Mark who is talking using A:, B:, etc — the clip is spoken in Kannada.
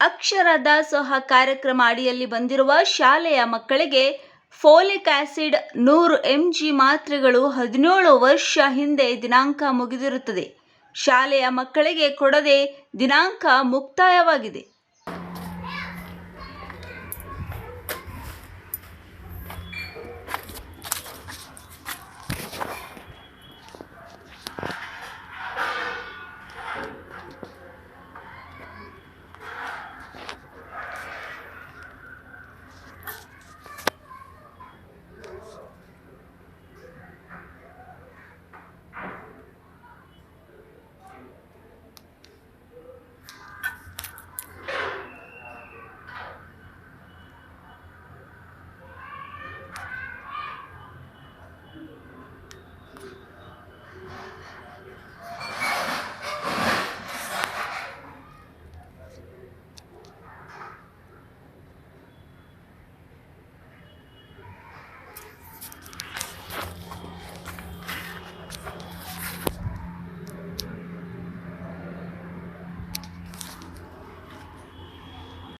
A: ಅಕ್ಷರ ದಾಸೋಹ ಕಾರ್ಯಕ್ರಮ ಅಡಿಯಲ್ಲಿ ಬಂದಿರುವ ಶಾಲೆಯ ಮಕ್ಕಳಿಗೆ ಫೋಲಿಕ್ ಆಸಿಡ್ ನೂರು ಎಂ ಜಿ ಮಾತ್ರೆಗಳು ಹದಿನೇಳು ವರ್ಷ ಹಿಂದೆ ದಿನಾಂಕ ಮುಗಿದಿರುತ್ತದೆ. ಶಾಲೆಯ ಮಕ್ಕಳಿಗೆ ಕೊಡದೆ ದಿನಾಂಕ ಮುಕ್ತಾಯವಾಗಿದೆ.